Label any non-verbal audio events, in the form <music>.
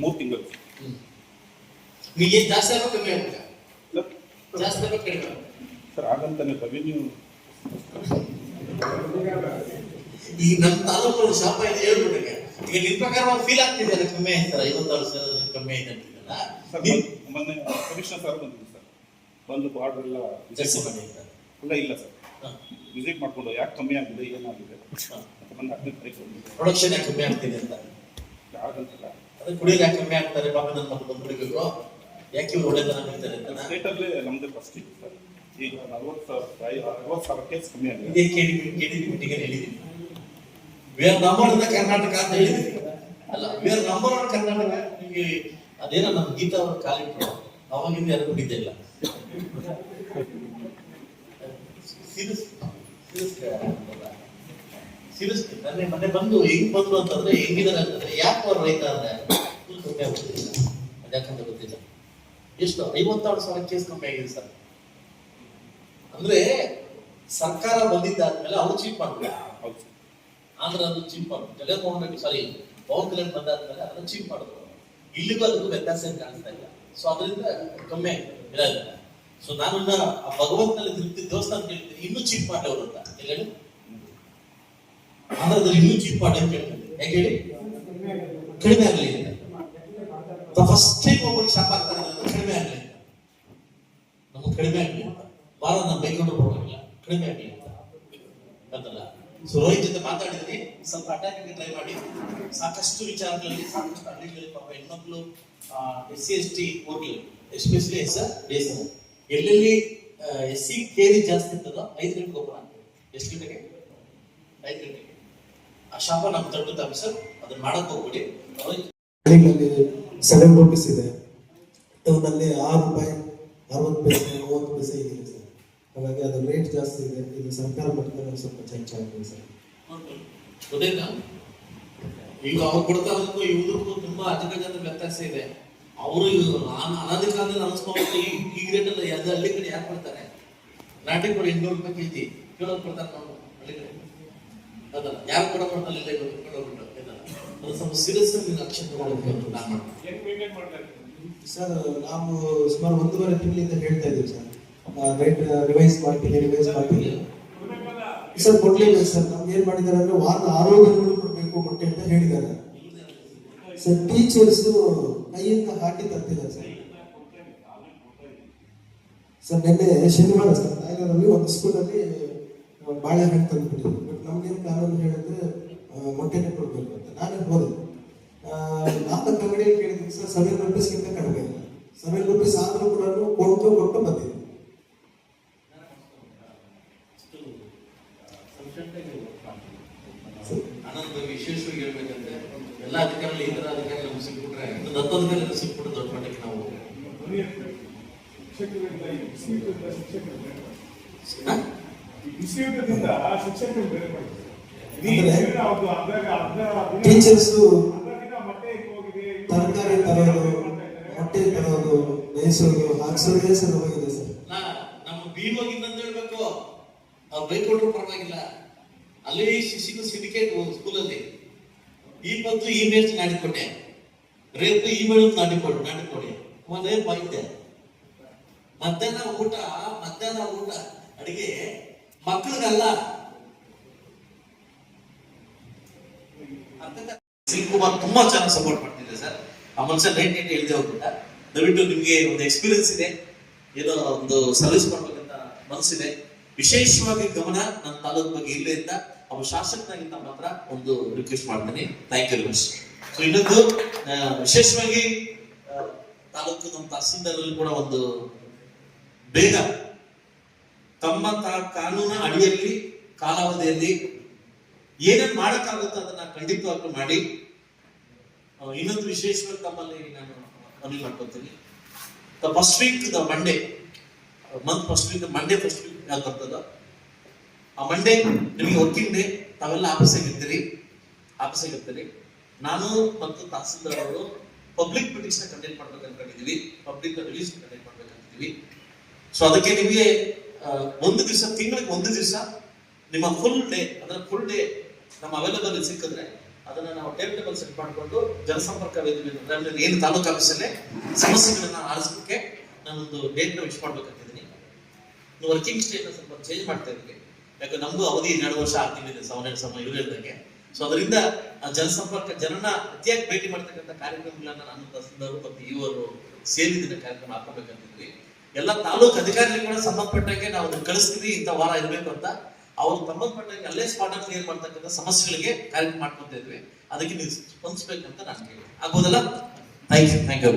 ಮೂರು ತಿಂಗಳು. ನಿಮಗೆ ಜಾಸ್ತಿ ಆಗೋ ಕಮ್ಮಿ ಆಗುತ್ತೆ ಜಾಸ್ತಿ ಆಗೋ ಕಡಿಮೆ. ಸರ್ ಹಾಗಂತಾನೆ ರೆವಿನ್ಯೂ ಈಗ ನಮ್ಮ ತಾಲೂಕು ಶಾಪ ಇದೆ ಹೇಳ್ಬಿಟ್ಟಿಗೆ ಈಗ ನಿಮ್ ಪ್ರಕಾರ ಒಂದು ಫೀಲ್ ಆಗ್ತಿದೆ ಅದು ಕಮ್ಮಿ ಆಯ್ತಲ್ಲ ಐವತ್ತಾರು ಸಾವಿರ ಕಮ್ಮಿ ಆಯ್ತು ಅಂತಿದ್ದಲ್ಲ? ಮೊನ್ನೆ ಕಮಿಷನರ್ ಸರ್ ಬಂದಿದ್ರು ಸರ್. ಬಂದು ಬಾರ್ಡರ್ ಎಲ್ಲ ಚರ್ಚೆ ಮಾಡಿ ಅಂತ. ಇಲ್ಲ ಇಲ್ಲ ಸರ್. ವಿಸಿಟ್ ಮಾಡ್ಕೊಂಡು ಯಾಕೆ ಕಮ್ಮಿ ಆಗಿದೆ ಏನಾಗಿದೆ? ಪ್ರೊಡಕ್ಷನ್ ಯಾಕೆ ಕಮ್ಮಿ ಆಗ್ತಿದೆ ಅಂತ? ಹಾಗಂತಲ್ಲ ಅದು ಕುಡಿಯೋದು ಯಾಕೆ ಕಮ್ಮಿ ಆಗ್ತಾರೆ ಪಾಪ ನನ್ನ ಮಕ್ಕಳು ಕುಡಿಬೇಕು. ಯಾಕೆ ಇವ್ರು ಜನ ಬೀಳ್ತಾರೆ ಅಂತ ಸ್ಟೇಟಲ್ಲೇ ನಮ್ದು ಫಸ್ಟ್ ಇತ್ತು ಸರ್. ಈಗ ನಲ್ವತ್ತು ಸಾವಿರ ಅರವತ್ತು ಸಾವಿರ ಕೇಸ್ ಕಮ್ಮಿ ಆಗಿದೆ. ಇದೇ ಕೇಳಿ ಹೇಳಿದ್ದೀನಿ ನಂಬರ್ ಕರ್ನಾಟಕ ಅಂತ ಹೇಳಿದ್ರಿ ಅಲ್ಲ ವೇರ್ ನಂಬರ್ ಒನ್ ಕರ್ನಾಟಕ ನಿಮಗೆ ಅದೇನೋ ನಮ್ಮ ಗೀತಾ ಅವ್ರ ಕಾಲಿಟ್ರು ಅವಾಗಿಂದ ಯಾರು ಇಲ್ಲ? <laughs> ಸೀರಿಯಸ್ ಸೀರಿಯಸ್ ಮೊನ್ನೆ ಮನೆ ಬಂದು ಹೆಂಗ್ ಬಂದ್ರು ಅಂತಂದ್ರೆ ಹೆಂಗಿದಾರೆ ಅಂತಂದ್ರೆ ಯಾಕೆ ಅವ್ರು ರೈತ ಅಂದ್ರೆ ಕಮ್ಮಿ ಆಗುತ್ತಿಲ್ಲ ಅದ್ಯಾಕಂತ ಗೊತ್ತಿಲ್ಲ. ಎಷ್ಟು ಐವತ್ತಾರು ಸಾವಿರ ಕೇಸ್ ಕಮ್ಮಿ ಆಗಿದೆ ಸರ್. ಅಂದ್ರೆ ಸರ್ಕಾರ ಬಂದಿದ್ದಾದ್ಮೇಲೆ ಅವ್ರು ಚೀಪ್ ಮಾಡ್ತಾರೆ ಆಂಧ್ರ ಅದು ಚೀಪ್ ಮಾಡ್ತಾರೆ ಜಗನ್ಮೋಹನ್ ರೆಡ್ಡಿ ಸಾರಿ ಪವನ್ ಕಲ್ಯಾಣ್ ಬಂದಾದ್ಮೇಲೆ ಅದನ್ನ ಚೀಪ್ ಮಾಡಿದ್ರು. ಇಲ್ಲಿಗೂ ಅದಕ್ಕೂ ವ್ಯತ್ಯಾಸ ಏನು ಕಾಣಿಸ್ತಾ ಇಲ್ಲ. ಸೊ ಅದರಿಂದ ಕಮ್ಮಿ ಇರೋದಿಲ್ಲ ಸೊ ನಾನು ಆ ಭಗವಂತನಲ್ಲಿ ತಿರುಪ್ತಿ ದೇವಸ್ಥಾನ ಕೇಳ್ತೀನಿ ಇನ್ನೂ ಚೀಪ್ ಮಾಡೋರು ಅಂತ. ಹೇಳಿ? ಆಂಧ್ರದಲ್ಲಿ ಇನ್ನೂ ಚೀಪ್ ಅಂತ ಹೇಳಿ? ಕಡಿಮೆ ಆಗಲಿ ಫಸ್ಟ್ ಟೈಮ್ ಒಬ್ಬರಿಗೆ ಶಾಪ್ ಆಗ್ತಾರೆ ಕಡಿಮೆ ಆಗಲಿ ನಮ್ಗೆ ಕಡಿಮೆ ಆಗಲಿ ಅಂತ. ಬಾರ ನಾವು ಬೈಕೊಂಡು ಪರವಾಗಿಲ್ಲ ಕಡಿಮೆ ಆಗಲಿ ಅಂತ. ಅದಲ್ಲ ಸೊ ರೋಹಿತ್ ಜೊತೆ ಮಾತಾಡಿದ್ರಿ. ಸ್ವಲ್ಪ ಅಟ್ಯಾಕ್ ಟ್ರೈ ಮಾಡಿ. ಸಾಕಷ್ಟು ವಿಚಾರಗಳಲ್ಲಿ, ಸಾಕಷ್ಟು ಹಳ್ಳಿಗಳಲ್ಲಿ ಪಾಪ ಹೆಣ್ಮಕ್ಳು ಎಸ್ ಸಿ ಎಸ್ ಟಿ ಹೋಗ್ಲಿ ಎಸ್ಪೆಷಲಿ ಎಸ್ ಡೇಸ್ ಎಲ್ಲೆಲ್ಲಿ ಎಸ್ ಸಿ ಕೇರಿ ಜಾಸ್ತಿ ಇರ್ತದೋ, ಐದು ಗಂಟೆಗೆ ಹೋಗೋಣ ಎಷ್ಟು ಗಂಟೆಗೆ? ಐದು ಗಂಟೆಗೆ. ಆ ಶಾಪ ನಮ್ಮ ತಟ್ಟುತ್ತೆ ಸರ್. ಅದನ್ನ ಮಾಡಕ್ ಹೋಗ್ಬಿಡಿ. ಸೆವೆನ್ ರುಪೀಸ್ ಇದೆ. ಟೌನಲ್ಲಿ ಆರು ರೂಪಾಯಿ ಅರವತ್ತು ಪೈಸೆ ಮೂವತ್ತು ಪೈಸೆ ಇದೆ ಸರ್. ಹಾಗಾಗಿ ಅದು ರೇಟ್ ಜಾಸ್ತಿ ಇದೆ. ಇದು ಸರ್ಕಾರ ಮಟ್ಟದಲ್ಲಿ ಸ್ವಲ್ಪ ಚೇಂಜ್ ಆಗಿದೆ ಸರ್. ಗೊತ್ತಾಯ್ತಾ ಈಗ ಅವ್ರು ಕೊಡ್ತಾ ಇರೋದಕ್ಕೂ ಇವ್ರಿಗೂ ತುಂಬಾ ಅಜಗಜಾತ ವ್ಯತ್ಯಾಸ ಇದೆ. ಅವರು ನಾನು ಅನಾದಿ ಕಾಲದಲ್ಲಿ ಅನಿಸ್ಕೊಂಡು ಈ ಈ ರೇಟ್ ಅದು ಹಳ್ಳಿ ಕಡೆ ಯಾಕೆ ಕೊಡ್ತಾರೆ? ನಾಟಿ ಕೊಡಿ ಇನ್ನೂರು ರೂಪಾಯಿ ಕೆಜಿ. ಕೇಳೋದು ಕೊಡ್ತಾರೆ ನಾವು ಹಳ್ಳಿ ಕಡೆ. ಅದಲ್ಲ ಯಾರು ಕೂಡ ಇಲ್ಲ ಸ್ವಲ್ಪ ಸೀರಿಯಸ್ ಆಗಿ ಅಂತ ನಾನು ಮಾಡ್ತೀನಿ. ಸರ್ ನಾವು ಸುಮಾರು ಒಂದೂವರೆ ತಿಂಗಳಿಂದ ಹೇಳ್ತಾ ಇದ್ದೀವಿ ಸರ್. ರೇಟ್ ರಿವೈಸ್ ಮಾಡ್ತೀನಿ ರಿವೈಸ್ ಮಾಡ್ತೀನಿ ಸರ್ ಕೊಡ್ಲಿಲ್ಲ ಸರ್. ನಮ್ಗೆ ಏನ್ ಮಾಡಿದ್ದಾರೆ ಅಂದ್ರೆ ವಾರದ ಆರೋಗ್ಯಗಳು ಕೊಡಬೇಕು ಮೊಟ್ಟೆ ಅಂತ ಹೇಳಿದ್ದಾರೆ. ಸರ್ ಟೀಚರ್ಸ್ ಕೈಯಿಂದ ಹಾಕಿ ತರ್ತಿದ್ದಾರೆ ಸರ್. ಸರ್ ನಿನ್ನೆ ಶನಿವಾರ ಸರ್ ತಾಯ್ಲರಲ್ಲಿ ಒಂದು ಸ್ಕೂಲಲ್ಲಿ ಬಾಳೆಹಣ್ಣು ತಂದುಬಿಟ್ಟಿದ್ರು. ಬಟ್ ನಮ್ಗೇನು ಕಾನೂನು ಹೇಳಿದ್ರೆ ಮೊಟ್ಟೆನೇ ಕೊಡಬೇಕು ಅಂತ. ನಾನೇ ಹೋದೆ. ಆ, ನಾಲ್ಕು ಅಂಗಡಿಯಲ್ಲಿ ಕೇಳಿದ್ದೀನಿ ಸರ್ ಸೆವೆನ್ ರುಪೀಸ್ಗಿಂತ ಕಡಿಮೆ. ಇಲ್ಲ ಸೆವೆನ್ ರುಪೀಸ್ ಆದರೂ ಕೂಡ ಕೊಟ್ಟು ಕೊಟ್ಟು ಬಂದಿದ್ದೀನಿ ಆನಂದ ವಿಶೇಷವಾಗಿ ಹೇಳ್ಬೇಕಂದ್ರೆ ಎಲ್ಲ ಅಧಿಕಾರಿಗಳು ಈ ತರ ಅಧಿಕಾರಿಗಳು ನಮ್ಗೆ ಸಿಕ್ಬಿಟ್ರೆ ಇನ್ನು ದತ್ತ ಅಧಿಕಾರಿಗಳು ಸಿಕ್ಬಿಟ್ಟು ದೊಡ್ಡ ಮಟ್ಟಕ್ಕೆ ನಾವು? ವಿಷಯದಿಂದ ಶಿಕ್ಷಕರು ಬೇರೆ ಮಾಡಿದ್ರು ಟೀಚರ್ಸು ತರಕಾರಿ ತರೋದು, ಮೊಟ್ಟೆ ತರೋದು, ಬೇಯಿಸೋದು, ಹಾಕ್ಸೋದೇ ಸರ್ ಹೋಗಿದೆ ಸರ್. ನಮ್ಮ ಬೀಳ್ವಾಗಿಂದ ಅಂತ ಹೇಳ್ಬೇಕು. ಅವ್ರು ಬೈಕೊಟ್ರು ಪರವಾಗಿಲ್ಲ. ಅಲ್ಲಿ ಶಿಶಿಗೂ ಸಿಂಡಿಕೇಟ್ ಸ್ಕೂಲಲ್ಲಿ. ಈ ಪತ್ತು ಈ ಮೇಲ್ಸ್ ನಾಡಿಕೊಟ್ಟೆ. ರೇಪು ಈ ಮೇಲ್ ನಾಡಿಕೊಡು. ನಾಡಿಕೊಡಿ ಒಂದೇ ಬೈತೆ ಮಧ್ಯಾಹ್ನ ಊಟ ಮಧ್ಯಾಹ್ನ ಊಟ. ಅಡಿಗೆ ಮಕ್ಕಳಿಗಲ್ಲ ಸಿಂಗ್ ಕುಮಾರ್ ತುಂಬಾ ಚೆನ್ನಾಗಿ ಸಪೋರ್ಟ್ ಮಾಡ್ತಿದ್ದೆ ಸರ್. ಆ ಮನುಷ್ಯ ನೈಟ್ ನೈಟ್ ಹೇಳ್ದೆ ಹೋಗ್ಬಿಟ್ಟ. ದಯವಿಟ್ಟು ನಿಮ್ಗೆ ಒಂದು ಎಕ್ಸ್ಪೀರಿಯನ್ಸ್ ಇದೆ. ಏನೋ ಒಂದು ಸರ್ವಿಸ್ ಮಾಡ್ಬೇಕಂತ ಮನಸ್ಸಿದೆ. ವಿಶೇಷವಾಗಿ ಗಮನ ನನ್ನ ತಾಲೂಕು ಬಗ್ಗೆ ಇಲ್ಲೇ ಅಂತ ಒಬ್ಬ ಶಾಸಕನಾಗಿಂತ ಮಾತ್ರ ಒಂದು ರಿಕ್ವೆಸ್ಟ್ ಮಾಡ್ತೀನಿ. Thank you very much so ಇನ್ನೊಂದು ವಿಶೇಷವಾಗಿ ತಾಲೂಕು ನಮ್ಮ ತಹಸೀಲ್ದಾರಲ್ಲಿ ಕೂಡ ಒಂದು ಬೇಗ ತಮ್ಮ ಕಾನೂನ ಅಡಿಯಲ್ಲಿ ಕಾಲಾವಧಿಯಲ್ಲಿ ಏನೇನು ಮಾಡಕ್ಕಾಗುತ್ತೋ ಅದನ್ನ ಖಂಡಿತವಾಗ್ಲೂ ಮಾಡಿ. ಇನ್ನೊಂದು ವಿಶೇಷವಾಗಿ ತಮ್ಮಲ್ಲಿ ನಾನು ಮನವಿ ಮಾಡ್ಕೊತೀನಿ. The first week the Monday month first week Monday first week ಯಾವ್ದು ಬರ್ತದ, ಆ ಮಂಡೇ ನಿಮಗೆ ವರ್ಕಿಂಗ್ ಡೇ ತಾವೆಲ್ಲ ಆಫೀಸಿಗೆ ಇರ್ತೀರಿ ಆಫೀಸಿಗೆ ಇರ್ತೀರಿ ನಾನು ಮತ್ತು ತಹಸೀಲ್ದಾರ್ ಅವರು ಪಬ್ಲಿಕ್ ಪಿಟಿಷನ್ ಕಂಡಕ್ಟ್ ಮಾಡ್ಬೇಕು ಅನ್ಕೊಂಡಿದೀವಿ ಪಬ್ಲಿಕ್ ರಿಲೀಸ್ ಕಂಡಕ್ಟ್ ಅಂತಿದ್ದೀವಿ ಸೊ ಅದಕ್ಕೆ ನಿಮಗೆ ಒಂದು ದಿವಸ, ತಿಂಗಳಿಗೆ ಒಂದು ದಿವಸ ನಿಮ್ಮ ಫುಲ್ ಡೇ ಅಂದ್ರೆ ಫುಲ್ ಡೇ ನಮ್ಮ ಅವೈಲಬಲ್ ಸಿಕ್ಕಿದ್ರೆ ಅದನ್ನ ನಾವು ಟೈಮ್ ಟೇಬಲ್ ಸೆಟ್ ಮಾಡಿಕೊಂಡು ಜನಸಂಪರ್ಕ ವೇದಿಕೆ ಏನು ತಾಲೂಕು ಆಫೀಸಲ್ಲೇ ಸಮಸ್ಯೆಗಳನ್ನ ನಾನು ನಾನೊಂದು ಡೇಟ್ನ ವಿಶ್ ಮಾಡ್ಬೇಕಂತಿದ್ದೀನಿ. ವರ್ಕಿಂಗ್ ಸ್ಟೇಟ್ ಸ್ವಲ್ಪ ಚೇಂಜ್ ಮಾಡ್ತಾ ಇದ್ದೀನಿ. ಯಾಕೆ ನಮಗೂ ಅವಧಿ ಎರಡು ವರ್ಷ ಆಗ್ತಿದೆ ಸವನ ಸಮಯ ಇವ್ರು ಹೇಳ್ದಂಗೆ. ಸೊ ಅದರಿಂದ ಆ ಜನಸಂಪರ್ಕ ಜನನ ಅತಿಯಾಗಿ ಭೇಟಿ ಮಾಡ್ತಕ್ಕಂಥ ಕಾರ್ಯಕ್ರಮಗಳನ್ನ ನಾನು ತಹಸೀಲ್ದಾರ್ ಮತ್ತು ಇವರು ಸೇರಿದ ಕಾರ್ಯಕ್ರಮ ಹಾಕೋಬೇಕಂತಿದ್ವಿ ಎಲ್ಲ ತಾಲೂಕು ಅಧಿಕಾರಿಗಳು ಕೂಡ ಸಂಬಂಧಪಟ್ಟಂಗೆ ನಾವು ಕಳಿಸ್ತೀವಿ ಇಂಥ ವಾರ ಇರಬೇಕು ಅಂತ. ಅವ್ರು ಸಂಬಂಧಪಟ್ಟಂಗೆ ಅಲ್ಲೇ ಸ್ಪಾಟ್ ಕ್ಲಿಯರ್ ಮಾಡ್ತಕ್ಕಂಥ ಸಮಸ್ಯೆಗಳಿಗೆ ಕಾರ್ಯಕ್ರಮ ಮಾಡ್ಕೊತಾ ಇದ್ವಿ. ಅದಕ್ಕೆ ನೀವು ಸ್ಪಂದಿಸ್ಬೇಕಂತ ನಾನು ಕೇಳಿ ಆಗ್ಬೋದಲ್ಲ? Thank you thank you